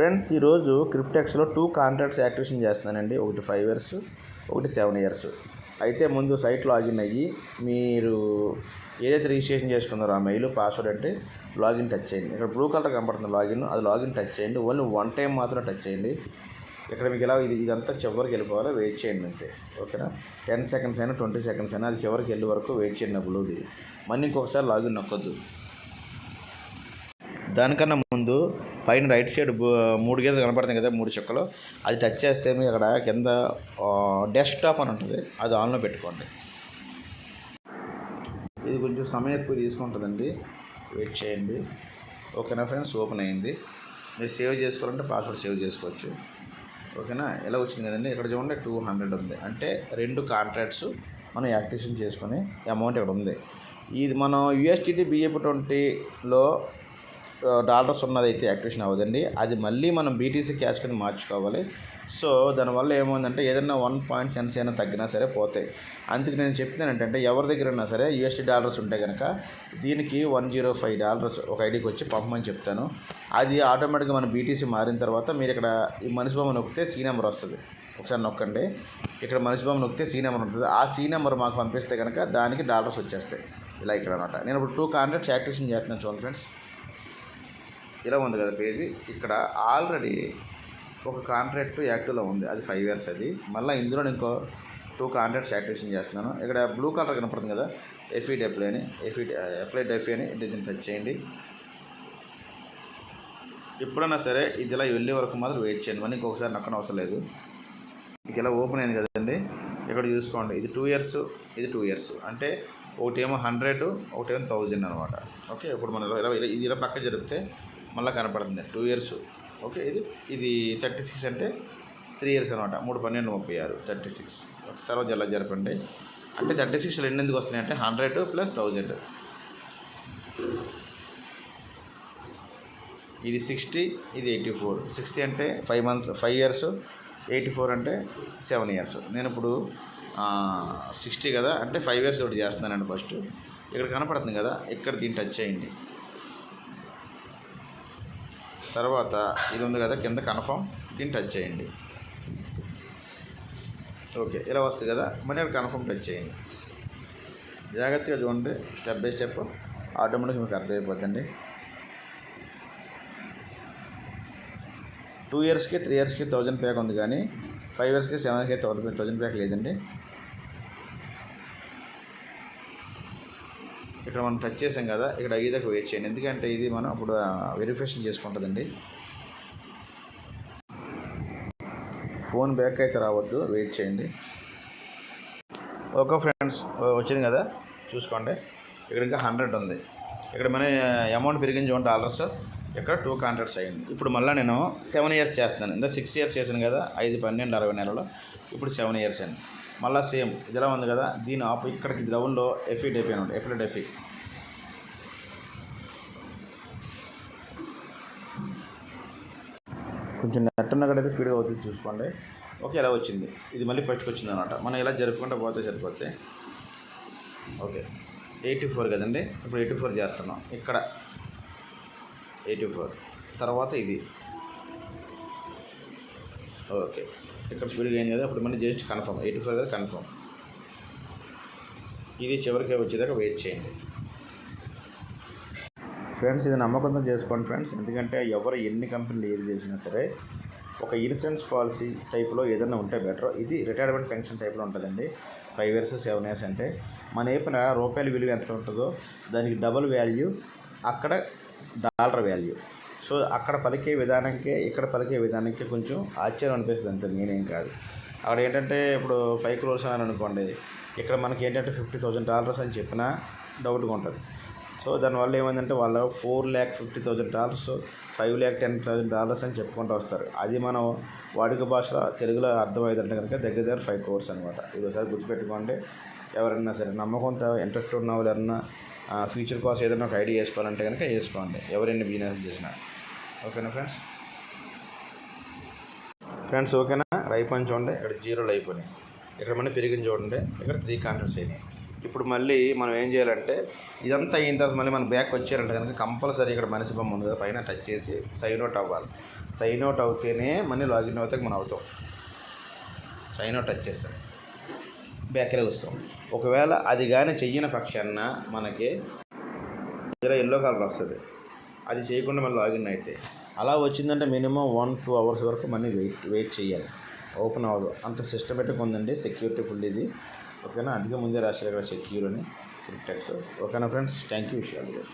Friends ఈరోజు క్రిప్టెక్స్లో two contracts activation చేస్తున్నానండి. ఒకటి ఫైవ్ ఇయర్స్ ఒకటి సెవెన్ ఇయర్స్. అయితే ముందు సైట్ లాగిన్ అయ్యి మీరు ఏదైతే రిజిస్ట్రేషన్ చేసుకున్నారో ఆ మెయిల్ పాస్వర్డ్ అంటే లాగిన్ టచ్ చేయండి. ఇక్కడ బ్లూ కలర్ కనపడుతుంది లాగిన్ అది లాగిన్ టచ్ చేయండి. ఓన్లీ వన్ టైం మాత్రం టచ్ చేయండి. ఇక్కడ మీకు ఇలా ఇది ఇదంతా చివరికి వెళ్ళిపోవాలి? వెయిట్ చేయండి అంతే. ఓకేనా? టెన్ సెకండ్స్ అయినా ట్వంటీ సెకండ్స్ అయినా అది చివరికి వెళ్ళే వరకు వెయిట్ చేయండి ఆ బ్లూది. మళ్ళీ ఇంకొకసారి లాగిన్ నొక్కొద్దు. దానికన్నా ముందు పైన రైట్ సైడ్ మూడు గీతలు కనపడుతుంది కదా మూడు చుక్కలు. అది టచ్ చేస్తే మీకు అక్కడ కింద డెస్క్టాప్ అని ఉంటుంది. అది ఆన్లో పెట్టుకోండి. ఇది కొంచెం సమయం ఎక్కువ తీసుకుంటుందండి. వెయిట్ చేయండి. ఓకేనా ఫ్రెండ్స్? ఓపెన్ అయింది. మీరు సేవ్ చేసుకోవాలంటే పాస్వర్డ్ సేవ్ చేసుకోవచ్చు. ఓకేనా? ఎలా వచ్చింది కదండి? ఇక్కడ చూడండి టూ హండ్రెడ్ ఉంది. అంటే రెండు కాంట్రాక్ట్స్ మనం యాక్టివేషన్ చేసుకుని అమౌంట్ ఇక్కడ ఉంది. ఇది మనం యూఎస్టీటీ బిఏపి ట్వంటీలో డాలర్స్ ఉన్నదైతే యాక్టివేషన్ అవ్వదండి. అది మళ్ళీ మనం బీటీసీ క్యాష్ కింద మార్చుకోవాలి. సో దానివల్ల ఏమైందంటే ఏదైనా వన్ పాయింట్ సెన్స్ అయినా తగ్గినా సరే పోతాయి. అందుకు నేను చెప్తున్నాను ఏంటంటే ఎవరి దగ్గర ఉన్నా సరే యూఎస్టీ డాలర్స్ ఉంటే కనుక దీనికి వన్ జీరో ఫైవ్ డాలర్స్ ఒక ఐడికి వచ్చి పంపమని చెప్తాను. అది ఆటోమేటిక్గా మన బీటీసీ మారిన తర్వాత మీరు ఇక్కడ ఈ మనిషి బొమ్మ నొక్కితే సీ నెంబర్ వస్తుంది. ఒకసారి నొక్కండి. ఇక్కడ మనిషి బొమ్మ నొక్కితే సీ నెంబర్ ఉంటుంది. ఆ సీ నెంబర్ మాకు పంపిస్తే కనుక దానికి డాలర్స్ వచ్చేస్తాయి. ఇలా ఇక్కడ అనమాట నేను ఇప్పుడు టూ కాంట్రాక్ట్స్ యాక్టివేషన్ చేస్తున్నాను చూడండి ఫ్రెండ్స్. ఇలా ఉంది కదా పేజీ. ఇక్కడ ఆల్రెడీ ఒక కాంట్రాక్ట్ యాక్టివ్లో ఉంది. అది ఫైవ్ ఇయర్స్ అది. మళ్ళీ ఇందులో ఇంకో టూ కాంట్రాక్ట్స్ యాక్టివేషన్ చేస్తున్నాను. ఇక్కడ బ్లూ కలర్ కనపడుతుంది కదా. ఎఫీడ్ అప్లై అని ఎఫీడ్ అప్లై డెఫీ అని దీన్ని టచ్ చేయండి. ఎప్పుడైనా సరే ఇది ఇలా వెళ్ళే వరకు మాత్రం వెయిట్ చేయండి. మళ్ళీ ఇంకొకసారి నక్కన అవసరం లేదు. మీకు ఇలా ఓపెన్ అయింది కదండి. ఇక్కడ చూసుకోండి. ఇది టూ ఇయర్స్ ఇది టూ ఇయర్స్ అంటే ఒకటేమో హండ్రెడ్ ఒకటేమో థౌజండ్ అనమాట ఓకే ఇప్పుడు మనం ఇలా ఇలా ఇది ఇలా పక్క జరిపితే మళ్ళీ కనపడుతుంది. టూ ఇయర్స్ ఓకే ఇది ఇది థర్టీ సిక్స్ అంటే త్రీ ఇయర్స్ అనమాట. మూడు పన్నెండు ముప్పై ఆరు. థర్టీ సిక్స్ తర్వాత ఎలా జరపండి? అంటే థర్టీ సిక్స్ రెండు ఎందుకు వస్తున్నాయి అంటే హండ్రెడ్ ప్లస్ థౌజండ్ ఇది సిక్స్టీ ఇది ఎయిటీ ఫోర్ సిక్స్టీ అంటే five month five years eighty four అంటే సెవెన్ ఇయర్స్ నేను ఇప్పుడు సిక్స్టీ కదా అంటే ఫైవ్ ఇయర్స్ ఒకటి చేస్తున్నానండి ఫస్ట్ ఇక్కడ కనపడుతుంది కదా ఇక్కడ దీన్ని టచ్ చేయండి. తర్వాత ఇది ఉంది కదా కింద కన్ఫర్మ్ దీన్ని టచ్ చేయండి. ఓకే ఇలా వస్తుంది కదా మరి అక్కడ కన్ఫర్మ్ టచ్ చేయండి. జాగ్రత్తగా చూడండి స్టెప్ బై స్టెప్ ఆటోమేటిక్గా మీకు అర్థమైపోద్దండి. టూ ఇయర్స్కి త్రీ ఇయర్స్కి థౌజండ్ ప్యాక్ ఉంది కానీ ఫైవ్ ఇయర్స్కి సెవెన్కి థౌసండ్ థౌజండ్ ప్యాక్ లేదండి. ఇక్కడ మనం టచ్ చేసాం కదా ఇక్కడ ఐదుకి వెయిట్ చేయండి. ఎందుకంటే ఇది మనం అప్పుడు వెరిఫికేషన్ చేసుకుంటుందండి. ఫోన్ బ్యాక్ అయితే రావద్దు వెయిట్ చేయండి. ఓకే ఫ్రెండ్స్ వచ్చింది కదా చూసుకోండి. ఇక్కడ ఇంకా హండ్రెడ్ ఉంది. ఇక్కడ మన అమౌంట్ పెరిగింది చూడండి డాలర్స్ ఇక్కడ టూ కాంట్రాక్ట్స్ అయింది. ఇప్పుడు మళ్ళీ నేను సెవెన్ ఇయర్స్ చేస్తున్నాను. ఇందా సిక్స్ ఇయర్స్ చేశాను కదా ఐదు పన్నెండు అరవై నెలలో. ఇప్పుడు సెవెన్ ఇయర్స్ అండి మళ్ళీ సేమ్ ఇదిలా ఉంది కదా దీని ఆపు ఇక్కడికి గ్రౌండ్లో ఎఫీ డెఫీ అనమాట ఎఫ్లో డెఫీ కొంచెం నెట్ ఉన్న అయితే స్పీడ్గా అవుతుంది చూసుకోండి. ఓకే ఇలా వచ్చింది. ఇది మళ్ళీ ఫస్ట్కి వచ్చింది అనమాట. మనం ఇలా జరుపుకుంటూ పోతే సరిపోతే ఓకే ఎయిటీ ఫోర్ కదండి. ఇప్పుడు ఎయిటీ ఫోర్ చేస్తున్నాం. ఇక్కడ ఎయిటీ ఫోర్. తర్వాత ఇది. ఓకే. ఇక్కడ స్పీడ్గా అయింది కదా అప్పుడు మళ్ళీ జస్ట్ కన్ఫర్మ్. ఎయిటీ ఫైవ్ కదా కన్ఫర్మ్. ఇది చివరికి వచ్చేదాకా వెయిట్ చేయండి. ఫ్రెండ్స్ ఇది నమ్మకంతో చేసుకోండి ఫ్రెండ్స్. ఎందుకంటే ఎవరు ఎన్ని కంపెనీలు ఏది చేసినా సరే ఒక ఇన్సూరెన్స్ పాలసీ టైప్లో ఏదైనా ఉంటే బెటర్. ఇది రిటైర్మెంట్ పెన్షన్ టైప్లో ఉంటుందండి. ఫైవ్ ఇయర్స్ సెవెన్ ఇయర్స్ అంటే మన వైపున రూపాయల విలువ ఎంత ఉంటుందో దానికి డబుల్ వాల్యూ అక్కడ డాలర్ వాల్యూ. సో అక్కడ పలికే విధానంకే ఇక్కడ పలికే విధానంకే కొంచెం ఆశ్చర్యం అనిపిస్తుంది అంతే నేనేం కాదు. అక్కడ ఏంటంటే ఇప్పుడు ఫైవ్ క్రోర్స్ అని అనుకోండి ఇక్కడ మనకి ఏంటంటే ఫిఫ్టీ థౌసండ్ డాలర్స్ అని చెప్పినా డౌట్గా ఉంటుంది. సో దానివల్ల ఏమైందంటే వాళ్ళు four lakh fifty thousand dollars five lakh ten thousand dollars అని చెప్పుకుంటూ వస్తారు. అది మనం వాడుక భాషలో తెలుగులో అర్థమవుతుందంటే కనుక దగ్గర దగ్గర ఫైవ్ క్రోర్స్ అనమాట ఇది ఒకసారి గుర్తుపెట్టుకోండి. ఎవరైనా సరే నమ్మకంతో ఇంట్రెస్ట్ ఉన్న వాళ్ళు ఎవరన్నా ఫ్యూచర్ కోసం ఏదైనా ఒక ఐడియా వేసుకోవాలంటే కనుక వేసుకోండి. ఎవరైనా బిజినెస్ చేసినా. ఓకేనా ఫ్రెండ్స్? ఫ్రెండ్స్ ఓకేనా? రైప్ అని చూడండి. ఇక్కడ జీరోలు అయిపోయినాయి ఇక్కడ మళ్ళీ పెరిగింది చూడండి. ఇక్కడ త్రీ కాంట్రాక్ట్స్ అయినాయి. ఇప్పుడు మళ్ళీ మనం ఏం చేయాలంటే ఇదంతా అయిన తర్వాత మళ్ళీ మనం బ్యాక్ వచ్చారంటే కనుక కంపల్సరీ ఇక్కడ మనిషి బొమ్మ ఉంది కదా పైన టచ్ చేసి సైన్ అవుట్ అవ్వాలి. సైన్ అవుట్ అవుతేనే మళ్ళీ లాగిన్ అవుతే మనం అవుతాం. సైన్ అవుట్ టచ్ చేస్తాం. బ్యాక్లో వస్తాం ఒకవేళ అది కానీ చెయ్యని పక్షాన మనకి ఇలా ఎల్లో కలర్ వస్తుంది. అది చేయకుండా మనం లాగిన్ అయితే. అలా వచ్చిందంటే మినిమం వన్ టూ అవర్స్ వరకు మనీ వెయిట్ వెయిట్ చేయాలి ఓపెన్ అవ్వదు. అంత సిస్టమేటిక్ ఉందండి. సెక్యూరిటీ ఫుల్ ఇది. ఓకేనా? అధిక ముందే రాశారు ఇక్కడ సెక్యూర్ అని. క్రిప్టెక్స్ ఓకేనా ఫ్రెండ్స్? థ్యాంక్ యూ విషయాలు.